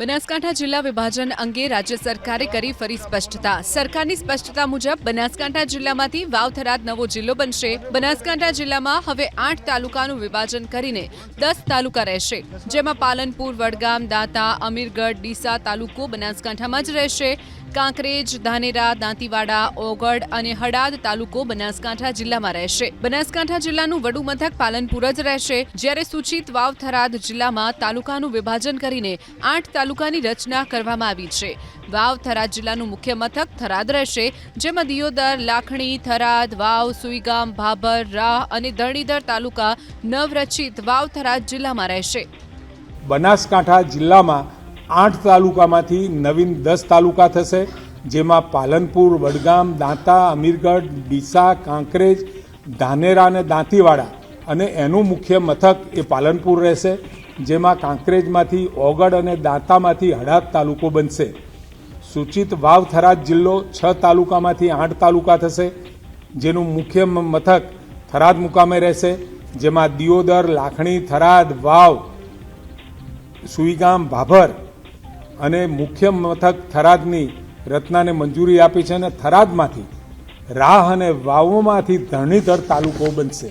બનાસકાંઠા જિલ્લા વિભાજન અંગે રાજ્ય સરકારે કરી ફરી સ્પષ્ટતા. સરકારની સ્પષ્ટતા મુજબ બનાસકાંઠા જિલ્લામાંથી વાવથરાદ નવો જિલ્લો બનશે. બનાસકાંઠા જિલ્લામાં હવે આઠ તાલુકાનું વિભાજન કરીને દસ તાલુકા રહેશે. જેમાં પાલનપુર, વડગામ, દાંતા, અમીરગઢ, ડીસા તાલુકો બનાસકાંઠામાં જ રહેશે. કાંકરેજ, ધાનેરા, દાંતીવાડા ઓગડ અને હડાદ તાલુકો બનાસકાંઠા જિલ્લામાં રહેશે. બનાસકાંઠા જિલ્લાનું વડું મથક પાલનપુર જ રહેશે. જ્યારે સૂચિત વાવ થરાદ જિલ્લામાં તાલુકાનું વિભાજન કરીને આઠ તાલુકાની રચના કરવામાં આવી છે. વાવ થરાદ જિલ્લાનું મુખ્ય મથક થરાદ રહેશે, જેમાં દિયોદર, લાખણી, થરાદ, વાવ, સુઈગામ, ભાભર, રાહ અને ધરણીધર તાલુકા નવરચિત વાવ થરાદ જિલ્લામાં રહેશે. બનાસકાંઠા જિલ્લામાં આઠ તાલુકામાંથી નવીન દસ તાલુકા થશે, જેમાં પાલનપુર, વડગામ, દાંતા, અમીરગઢ, ડીસા, કાંકરેજ, ધાનેરા અને દાંતીવાડા. અને એનું મુખ્ય મથક એ પાલનપુર રહેશે, જેમાં કાંકરેજમાંથી ઓગડ અને દાંતામાંથી હડાદ તાલુકો બનશે. સૂચિત વાવ થરાદ જિલ્લો છ તાલુકામાંથી આઠ તાલુકા થશે, જેનું મુખ્ય મથક થરાદ મુકામે રહેશે, જેમાં દિયોદર, લાખણી, થરાદ, વાવ, સુઈગામ, ભાભર અને મુખ્ય મથક થરાદની રચનાને મંજૂરી આપી છે અને થરાદમાંથી રાહ અને વાવોમાંથી ધરણીધર તાલુકો બનશે.